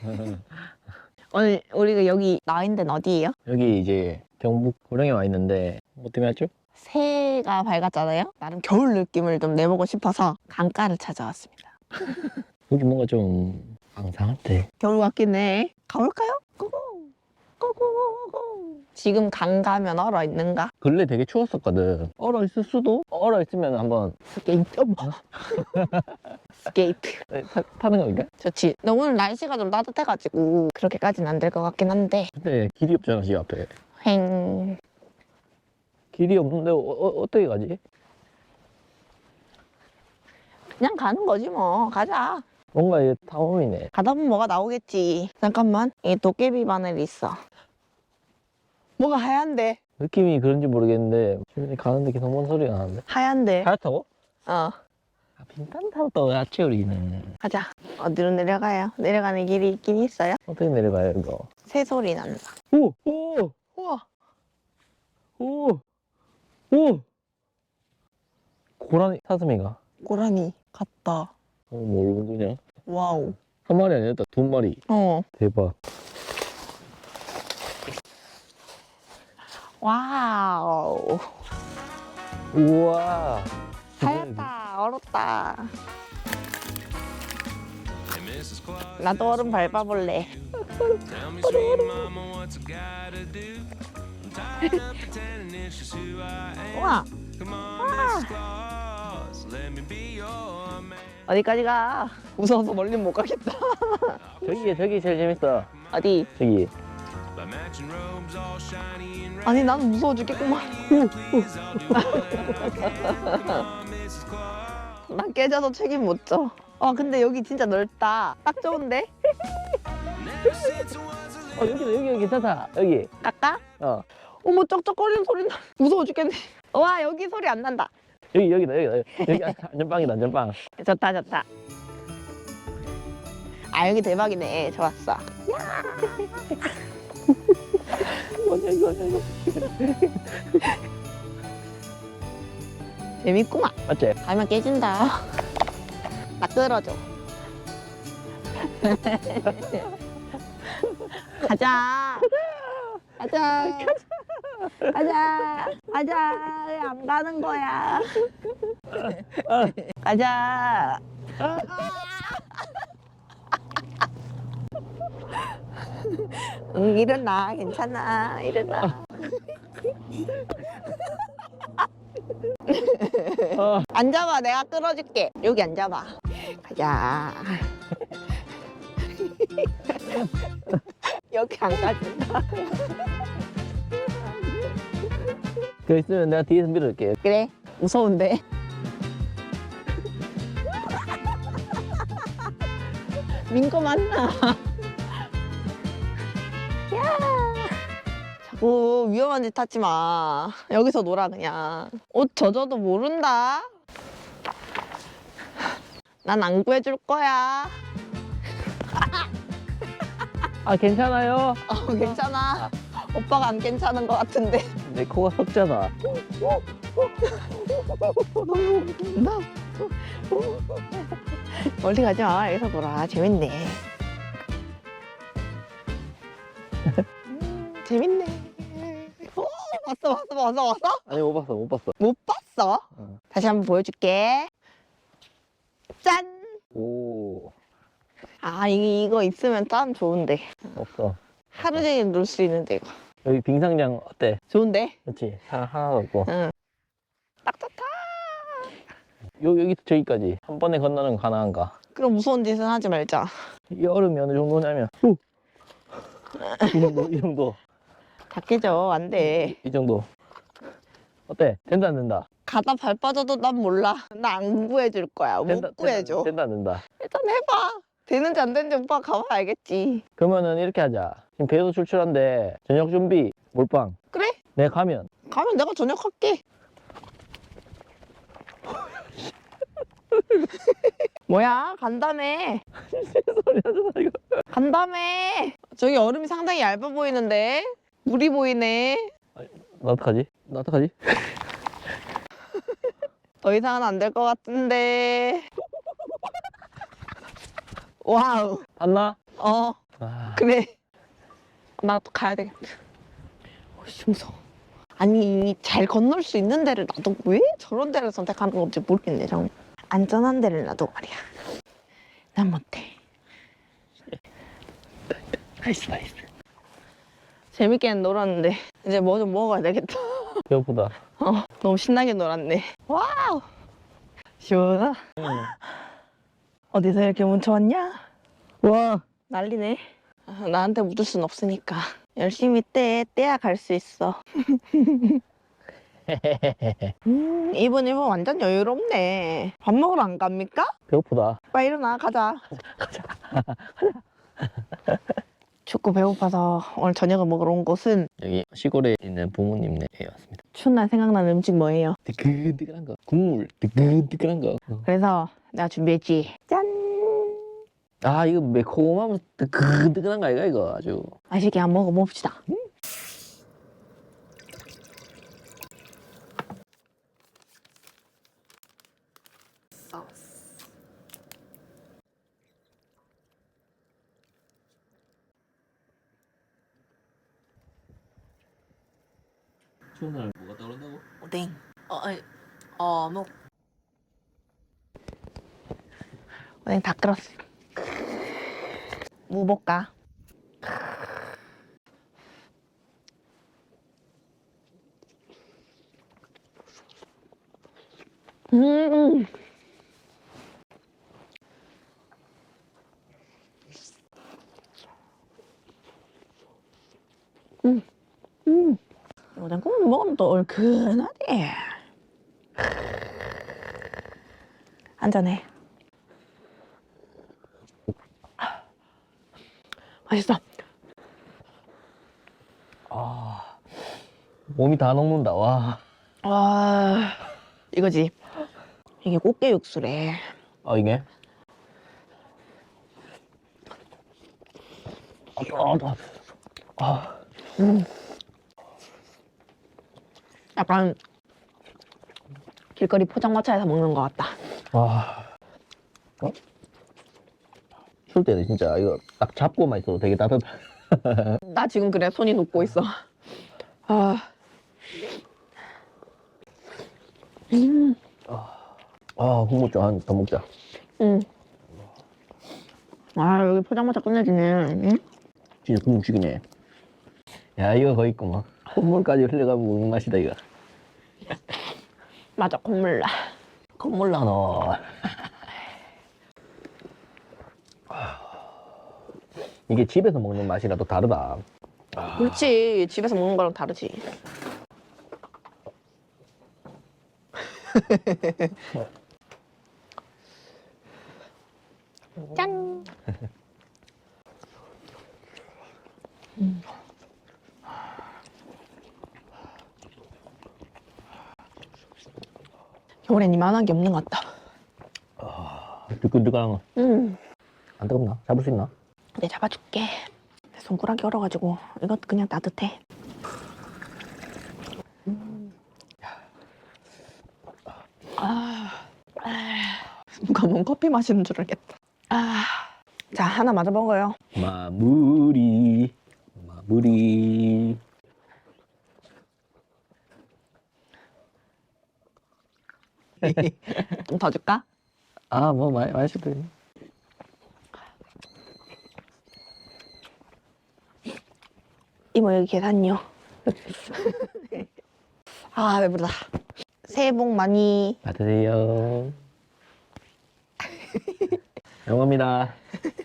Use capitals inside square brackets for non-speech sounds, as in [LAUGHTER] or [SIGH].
[LAUGHS] 오늘 우리가 여기 데는 어디예요? 여기 이제 경북 고령에 와 있는데 뭐 때문에 왔죠? 새가 밝았잖아요. 나름 겨울 느낌을 좀 내보고 싶어서 강가를 찾아왔습니다. [LAUGHS] 여기 뭔가 좀 앙상한데 겨울 같긴 해. 가볼까요? 고고 고고고. 지금 강 가면 얼어 있는가? 근래 되게 추웠었거든 얼어 있을 수도? 얼어 있으면 한번 스케이트. 어머. 스케이트. 네, 타, 타는 겁니까? 좋지. 근데 오늘 날씨가 좀 따뜻해가지고 그렇게까지는 안 될 것 같긴 한데. 근데 길이 없잖아 집 앞에 횡. 길이 없는데 어, 어, 어 떻게 가지? 그냥 가는 거지 뭐. 가자. 뭔가 이게 탐험이네 가다 보면 뭐가 나오겠지. 잠깐만. 이 도깨비 바늘이 있어. 뭐가 하얀데? 느낌이 그런지 모르겠는데 주변에 가는데 계속 뭔 소리가 나는데 하얀데. 하얗다고? 어. 아, 빈탄 타도 야채 우리는 가자. 어디로 내려가요? 내려가는 길이 있긴 있어요. 어떻게 내려가요 이거 새 소리 난다. 오! 오! 우와. 오! 오! 고라니 사슴이가 고라니 같다. 어, 뭘 그냥 와우. 한 마리 아니었다 두 마리 어. 대박 와우. 우와 하얗다. 얼었다. 나도 얼음 밟아볼래. 우와. Man. 어디까지 가? 무서워서 멀리 못 가겠다. 저기 저기 제일 재밌어 어디? 저기 아니 나는 무서워 죽겠구만. 난 깨져서 책임 못 져. 아 근데 여기 진짜 넓다. 딱 좋은데? 어 여기 여기 여기 괜찮다 여기 깎아? 어 어머 쩍쩍거리는 소리 나. 무서워 죽겠네. 와 여기 소리 안 난다. 여기 여기다 여기다 여기 안- 안전빵이다 안전빵 좋다 좋다. 아 여기 대박이네. 좋았어. 뭐냐 이거 이거 재밌구만. 맞지? 가면 깨진다. 나 끌어줘. [LAUGHS] 가자. 가자. 가자. 가자. 왜 안 가는 거야? 가자. 응, 일어나. 괜찮아. 일어나. 어. 앉아봐. 내가 끌어줄게. 여기 앉아봐. 가자. 여기 안 가진다. 그 있으면 내가 뒤에서 밀어줄게 그래. 무서운데. 민거 맞나? 자꾸 위험한 짓 하지 마. 여기서 놀아 그냥. 옷 젖어도 모른다. 난 안 구해줄 거야. 아 괜찮아요 어, 괜찮아. 오빠가 안 괜찮은 것 같은데. 내 코가 석자다 나 멀리 가지 마. 여기서 놀아. 재밌네. 음, [LAUGHS] 재밌네. 오, 봤어, 봤어, 봤어, 봤어? 아니 못 봤어 못 봤어 못 봤어? 어. 다시 한번 보여줄게. 짠! 오 아, 이, 이거 있으면 참 좋은데. 없어 하루 종일 놀 수 있는데, 이거. 여기 빙상장 어때? 좋은데? 그렇지 사람 하나도 없고 응. 딱 좋다. 요, 여기부터 저기까지 한 번에 건너는 거 가능한가? 그럼 무서운 짓은 하지 말자. 이 얼음이 어느 정도냐면 오! 이 정도 이 정도 다 깨져. 안 돼. 이 정도 어때? 된다 안 된다? 가다 발 빠져도 난 몰라. 나 안 구해줄 거야. 못 된다, 구해줘. 된다, 안 된다? 일단 해봐. 되는지 안 되는지 오빠 가봐 알겠지. 그러면은 이렇게 하자 지금 배도 출출한데 저녁 준비 몰빵 그래? 내가 가면 가면 내가 저녁 할게. [LAUGHS] 뭐야 간다며. 소리 하잖아 이거 간다며. 저기 얼음이 상당히 얇아 보이는데 물이 보이네. 나 어떡하지? 나 어떡하지? 더 이상은 안 될 것 같은데. [LAUGHS] 와우. 탔나? 어 아, 그래. 나도 가야 되겠다. 어씨 무서워. 아니 잘 건널 수 있는 데를 놔두고 왜 저런 데를 선택하는 건지 모르겠네 정말. 안전한 데를 놔두고 말이야. 난 못해. 나이스 나이스. 재밌게는 놀았는데 [LAUGHS] 이제 뭐 좀 먹어야 되겠다. 배고프다. 어, 너무 신나게 놀았네. 와우. 시원하. 응. 어디서 이렇게 뭉쳐왔냐? 와 난리네. 아, 나한테 묻을 순 없으니까 열심히 떼 떼야 갈 수 있어. [LAUGHS] 음, 이분 이분 완전 여유롭네. 밥 먹으러 안 갑니까? 배고프다. 빨리 일어나 가자. [LAUGHS] 가자. 춥고 배고파서 오늘 저녁을 먹으러 온 곳은 여기 시골에 있는 부모님네에 왔습니다. 추운 날 생각나는 음식 뭐예요? 뜨끈뜨끈한 거. 국물 뜨끈뜨끈한 거. 어. 그래서 내가 준비했지. 짠. 아 이거 매콤하면 뜨끈뜨끈한 거 아이가 이거 아주. 맛있게 한번 먹어 봅시다. 추운 날 뭐가 떠오른다고? 오뎅. 어, 아니, 어묵. 오뎅 다 끓었어. 무 볼까? 음. 음. 음. 오뎅 국물 먹으면 또 얼큰하대. 한잔해. 맛있어. 아 몸이 다 녹는다. 와. 와, 이거지. 이게 꽃게 육수래. 아 이게? 아, 아, 아, 음. 약간 길거리 포장마차에서 먹는 것 같다. 와. 어? 술 때는 진짜 이거 딱 잡고만 있어도 되게 따뜻하. [LAUGHS] 나 지금 그래 손이 녹고 있어. 아, 음, 아 국물 좀 한 더 먹자. 음. 아 여기 포장마차 끝내주네. 응? 진짜 국물죽이네. 야 이거 거의 있구만. 콧물까지 흘려가면 먹는 맛이다 이거. 맞아 콧물 나. 콧물 나 너. 이게 집에서 먹는 맛이라 도 다르다. 그렇지 집에서 먹는 거랑 다르지. [LAUGHS] 짠. 겨울엔 이만한 게 없는 것 같다. 뜨끈뜨끈한 거. 음. 안 뜨겁나? 잡을 수 있나? 내 잡아줄게. 내 손가락이 얼어가지고 이것 그냥 따뜻해. 음. 아, 아, 누가 뭔 커피 마시는 줄 알겠다. 아, 자 하나 마저 먹어요. 마무리. 마무리. 좀 더 줄까? 아, 뭐, 많이, 많이 셔도 돼. 이모 여기 계산요. [LAUGHS] 아 배부르다. 새해 복 많이. 받으세요. 영어입니다. [LAUGHS]